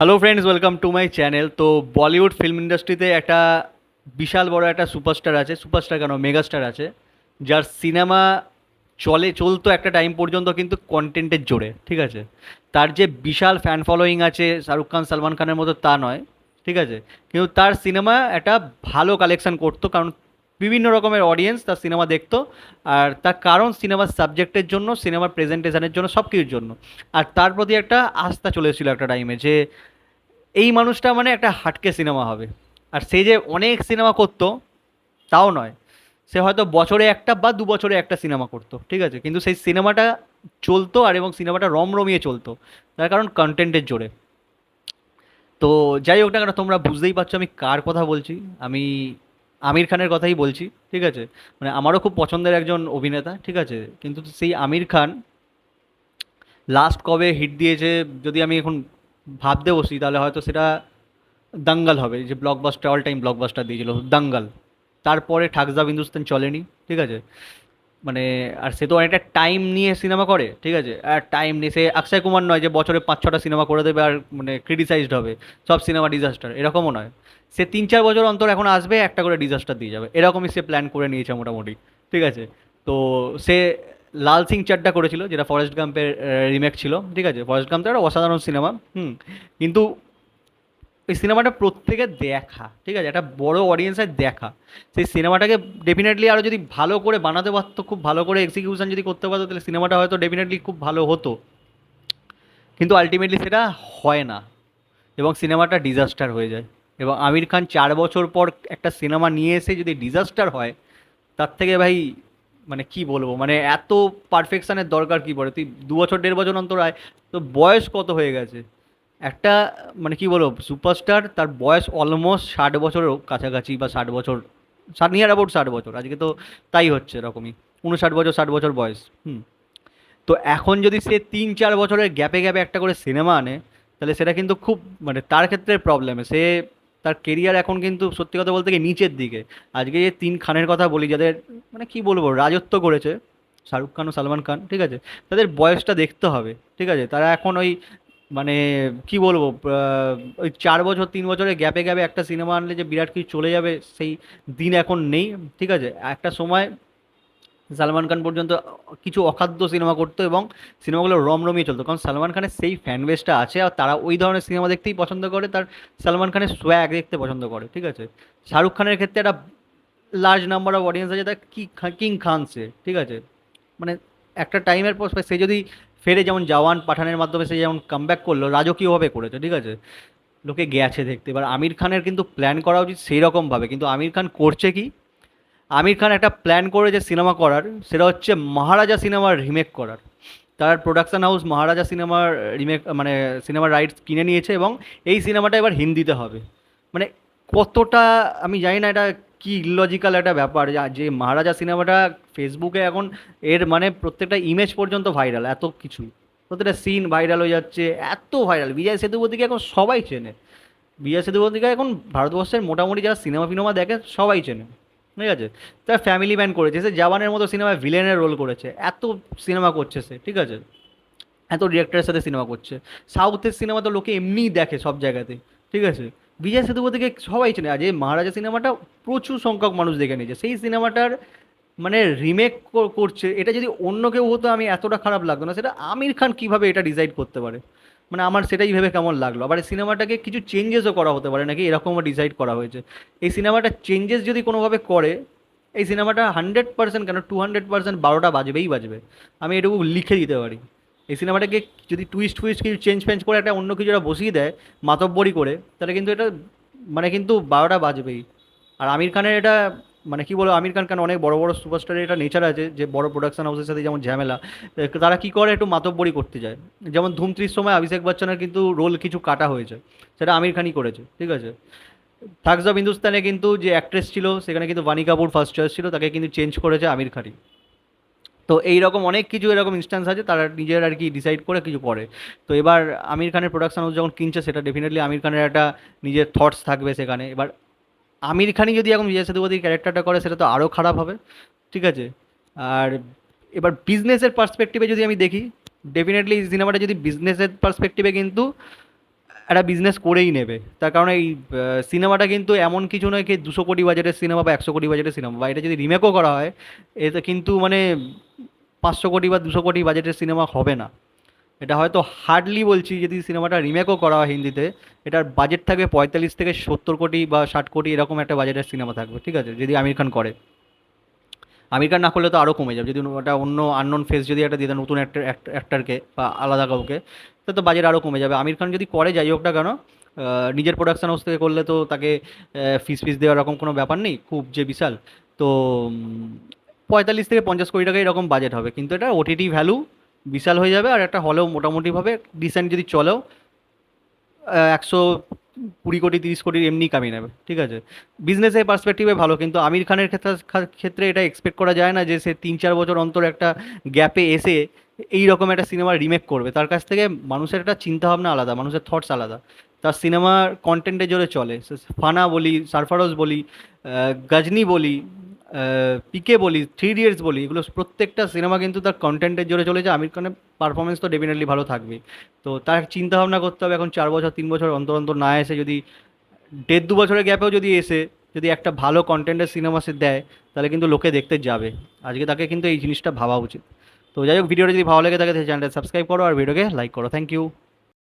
Hello friends welcome to my channel তো Bollywood film ইন্ডাস্ট্রিতে একটা বিশাল বড় একটা সুপারস্টার আছে সুপারস্টার কেন? মেগাস্টার আছে, যার সিনেমা চলে, চলতো একটা টাইম পর্যন্ত কিন্তু কন্টেন্টের জোরে, ঠিক আছে? তার যে বিশাল ফ্যান ফলোয়িং আছে শাহরুখ খান, সালমান খানের মতো তা নয়, ঠিক আছে? কিন্তু তার সিনেমা একটা ভালো কালেকশন করতো, কারণ বিভিন্ন রকমের অডিয়েন্স তার সিনেমা দেখতো, আর তার কারণ সিনেমার সাবজেক্টের জন্য সিনেমার প্রেজেন্টেশনের জন্য সব কিছুর জন্য। আর তার প্রতি একটা আস্থা চলে এসেছিল একটা টাইমে যে এই মানুষটা মানে একটা হাটকে সিনেমা হবে। আর সে যে অনেক সিনেমা করতো, তাও নয়। সে হয়তো বছরে একটা বা দু বছরে একটা সিনেমা করতো, ঠিক আছে? কিন্তু সেই সিনেমাটা চলতো আর এবং সিনেমাটা রমরমিয়ে চলতো, তার কারণ কন্টেন্টের জোরে। তো যাই হোক না কেন, তোমরা বুঝতেই পারছ আমি কার কথা বলছি। আমি আমির খানের কথাই বলছি, ঠিক আছে? মানে আমারও খুব পছন্দের একজন অভিনেতা, ঠিক আছে? কিন্তু সেই আমির খান লাস্ট কবে হিট দিয়েছে, যদি আমি এখন ভাবতে বসি, তাহলে হয়তো সেটা দাঙ্গাল হবে যে ব্লকবাস্টার অল টাইম ব্লকবাস্টার দিয়েছিল, দাঙ্গাল। তারপরে ঠাকজা হিন্দুস্তান চলেনি, ঠিক আছে? মানে আর সে তো অনেকটা টাইম নিয়ে সিনেমা করে, ঠিক আছে? আর টাইম নিয়ে, সে অক্ষয় কুমার নয় যে বছরে পাঁচ, ছটা সিনেমা করে দেবে আর মানে ক্রিটিসাইজড হবে। সব সিনেমা ডিজাস্টার এরকমও নয়। সে তিন, চার বছর অন্তর এখন আসবে, একটা করে ডিজাস্টার দিয়ে যাবে। এরকমই সে প্ল্যান করে নিয়েছে মোটামুটি, ঠিক আছে? তো সে লাল সিং চাড্ডা করেছিল, যেটা ফরেস্ট গাম্পের রিমেক ছিল, ঠিক আছে? ফরেস্ট গাম্প তো একটা অসাধারণ সিনেমা হুম। কিন্তু ওই সিনেমাটা প্রত্যেকের দেখা, ঠিক আছে? একটা বড় অডিয়েন্সের দেখা। সেই সিনেমাটাকে ডেফিনেটলি আরও যদি ভালো করে বানাতে পারতো, খুব ভালো করে এক্সিকিউশন যদি করতে পারতো, তাহলে সিনেমাটা হয়তো ডেফিনেটলি খুব ভালো হতো। কিন্তু আলটিমেটলি সেটা হয় না, এবং সিনেমাটা ডিজাস্টার হয়ে যায়। এবং আমির খান চার বছর পর একটা সিনেমা নিয়ে এসে যদি ডিজাস্টার হয়, তার থেকে ভাই মানে কি বলব? মানে এত পারফেকশানের দরকার কি পড়ে? তুই দু বছর, দেড় বছর অন্তর আয় তো বয়স কত হয়ে গেছে? একটা মানে কি বলব সুপারস্টার তার বয়স অলমোস্ট ষাট বছরের কাছাকাছি বা ষাট বছর, ষাট নিয়ার অ্যাবাউট ষাট বছর, আজকে তো তাই হচ্ছে এরকমই, উনষাট বছর, ষাট বছর বয়স, হুম। তো এখন যদি সে তিন, চার বছরের গ্যাপে গ্যাপে একটা করে সিনেমা আনে, তাহলে সেটা কিন্তু খুব মানে তার ক্ষেত্রে প্রবলেমে সে, তার কেরিয়ার এখন কিন্তু সত্যি কথা বলতে গিয়ে নিচের দিকে। আজকে যে তিন খানের কথা বলি, যাদের মানে কি বলব, রাজত্ব করেছে, শাহরুখ খান ও সালমান খান, ঠিক আছে? তাদের বয়সটা দেখতে হবে, ঠিক আছে? তারা এখন ওই মানে কি বলব ওই চার বছর, তিন বছরের গ্যাপে গ্যাপে একটা সিনেমা আনলে যে বিরাট কিছু চলে যাবে, সেই দিন এখন নেই, ঠিক আছে? একটা সময় সালমান খান পর্যন্ত কিছু অখাদ্য সিনেমা করতো এবং সিনেমাগুলো রমরমিয়ে চলতো। কারণ সালমান খানের সেই ফ্যান বেসটা আছে আর তারা ওই ধরনের সিনেমা দেখতেই পছন্দ করে, তার সালমান খানের সোয়াগ দেখতে পছন্দ করে, ঠিক আছে? শাহরুখ খানের ক্ষেত্রে একটা লার্জ নাম্বার অফ অডিয়েন্স আছে, তার কি কিং খান সে, ঠিক আছে? মানে একটা টাইমের পর, সে যদি ফেরে যেমন জওয়ান পাঠানের মাধ্যমে সে যেমন কামব্যাক করল, রাজকীয়ভাবে করেছে, ঠিক আছে? লোকে গেছে দেখতে। এবার আমির খানের কিন্তু প্ল্যান করা উচিত সেই রকমভাবে কিন্তু আমির খান করছে কি? আমির খান একটা প্ল্যান করে যে সিনেমা করার, সেটা হচ্ছে মহারাজা সিনেমার রিমেক করার। তার প্রোডাকশন হাউস মহারাজা সিনেমার রিমেক মানে সিনেমার রাইটস কিনে নিয়েছে এবং এই সিনেমাটা এবার হিন্দিতে হবে। মানে কতটা, আমি জানি না এটা কি ইললজিক্যাল একটা ব্যাপার, যে মহারাজা সিনেমাটা ফেসবুকে এখন এর মানে প্রত্যেকটা ইমেজ পর্যন্ত ভাইরাল এত কিছু। প্রত্যেকটা সিন ভাইরাল হয়ে যাচ্ছে, এত ভাইরাল বিজয় সেতুপতিকে এখন সবাই চেনে। বিজয় সেতুপতিকে এখন ভারতবর্ষের মোটামুটি যারা সিনেমা ফিনেমা দেখে সবাই চেনে। ঠিক আছে? তার ফ্যামিলি ম্যান করেছে, সে জাবানের মতো সিনেমায় ভিলেনের রোল করেছে। এত সিনেমা করছে সে, ঠিক আছে? এত ডিরেক্টরের সাথে সিনেমা করছে। সাউথের সিনেমা তো লোকে এমনিই দেখে সব জায়গাতে ঠিক আছে? বিজয় সেতুপতিকে সবাই চেনে। আজ এই মহারাজা সিনেমাটা প্রচুর সংখ্যক মানুষ দেখে নিয়েছে। সেই সিনেমাটার মানে রিমেক করছে, এটা যদি অন্য কেউ হতো আমি এতটা খারাপ লাগতো না। সেটা আমির খান কীভাবে এটা ডিসাইড করতে পারে? মানে আমার সেটাই ভেবে কেমন লাগল। আবার এই সিনেমাটাকে কিছু চেঞ্জেসও করা হতে পারে, নাকি এরকমও ডিসাইড করা হয়েছে। এই সিনেমাটা চেঞ্জেস যদি কোনোভাবে করে, এই সিনেমাটা হান্ড্রেড পার্সেন্ট কেন টু হান্ড্রেড পার্সেন্ট বারোটা বাজবেই বাজবে। আমি এটুকু লিখে দিতে পারি। এই সিনেমাটাকে যদি টুইস্ট ফুইস্ট কিছু চেঞ্জ ফেঞ্জ করে একটা অন্য কিছু একটা বসিয়ে দেয়, মাতব্বরি করে, তাহলে কিন্তু এটা মানে কিন্তু বারোটা বাজবেই। আর আমির খানের এটা মানে কি বলব, আমির খান কেন অনেক বড় বড় সুপারস্টারের এটা নেচার আছে, যে বড় প্রোডাকশন হাউসের সাথে যেমন ঝামেলা তারা কি করে, একটু মাতব্বরি করতে যায়। যেমন ধুমত্রির সময় অভিষেক বচ্চনের কিন্তু রোল কিছু কাটা হয়েছে, সেটা আমির খানই করেছে, ঠিক আছে? থাগস অফ হিন্দুস্তানে কিন্তু যে অ্যাক্ট্রেস ছিল, সেখানে কিন্তু বানি কাপুর ফার্স্ট চয়েস ছিল, তাকে কিন্তু চেঞ্জ করেছে আমির খানই। তো এই রকম অনেক কিছু এরকম ইনস্ট্যান্স আছে, তারা নিজের আর কি ডিসাইড করে কিছু করে। তো এবার আমির খানের প্রোডাকশন হাউস যখন কিনছে, সেটা ডেফিনেটলি আমির খানের একটা নিজের থটস থাকবে সেখানে। এবার আমির খানই যদি এখন বিজয় সেতুপতির ক্যারেক্টারটা করে, সেটা তো আরও খারাপ হবে, ঠিক আছে? আর এবার বিজনেসের পার্সপেক্টিভে যদি আমি দেখি ডেফিনেটলি সিনেমাটা যদি বিজনেসের পার্সপেক্টিভে কিন্তু একটা বিজনেস করেই নেবে। তার কারণ এই সিনেমাটা কিন্তু এমন কিছু নয় কি দুশো কোটি বাজেটের সিনেমা বা একশো কোটি বাজেটের সিনেমা বা এটা যদি রিমেকও করা হয়, এতে কিন্তু মানে পাঁচশো কোটি বা দুশো কোটি বাজেটের সিনেমা হবে না। এটা হয়তো হার্ডলি বলছি যদি সিনেমাটা রিমেকও করা হয় হিন্দিতে, এটার বাজেট থাকবে পঁয়তাল্লিশ থেকে সত্তর কোটি বা ষাট কোটি এরকম একটা বাজেটের সিনেমা থাকবে, ঠিক আছে? যদি আমির খান করে। আমির না করলে তো আরও কমে যাবে। যদি ওটা অন্য আননোন ফেস যদি একটা দিয়ে নতুন একটা অ্যাক্টারকে বা আলাদা কাউকে তাহলে তো বাজেট আরও কমে যাবে। আমির খান যদি করে, যাই হোকটা কেন নিজের প্রোডাকশন হাউস থেকে করলে তো তাকে ফিস ফিস দেওয়ার এরকম কোনো ব্যাপার নেই, খুব যে বিশাল। তো পঁয়তাল্লিশ থেকে পঞ্চাশ কোটি টাকা এরকম বাজেট হবে। কিন্তু এটা ওটিটি ভ্যালু বিশাল হয়ে যাবে আর একটা হলেও মোটামুটিভাবে ডিসেন্ট যদি চলেও একশো কুড়ি কোটি, তিরিশ কোটির এমনি কামিয়ে নেবে, ঠিক আছে? বিজনেসের পার্সপেক্টিভে ভালো, কিন্তু আমির খানের ক্ষেত্রে ক্ষেত্রে এটা এক্সপেক্ট করা যায় না যে সে তিন, চার বছর অন্তর একটা গ্যাপে এসে এই রকম একটা সিনেমা রিমেক করবে। তার কাছ থেকে মানুষের একটা চিন্তাভাবনা আলাদা, মানুষের থটস আলাদা। তার সিনেমার কন্টেন্টের জোরে চলে। ফানা বলি, সারফারোজ বলি গজনি বলি পিকে বলি থ্রি ইডিয়টস বলি, এগুলো প্রত্যেকটা সিনেমা কিন্তু তার কন্টেন্টের জোরে চলেছে আমির খানের পারফরমেন্স তো ডেফিনেটলি ভালো থাকবে তো তার চিন্তা ভাবনা করতে হবে এখন চার বছর, তিন বছর অন্তর অন্তর না এসে যদি দেড় দু বছরের গ্যাপেও যদি এসে যদি একটা ভালো কন্টেন্টের সিনেমা সে দেয়, তাহলে কিন্তু লোকে দেখতে যাবে। আজকে তাকে কিন্তু এই জিনিসটা ভাবা উচিত। তো যাই হোক, ভিডিওটা যদি ভালো লেগে থাকে চ্যানেলটা সাবস্ক্রাইব করো আর ভিডিওকে লাইক করো। Thank you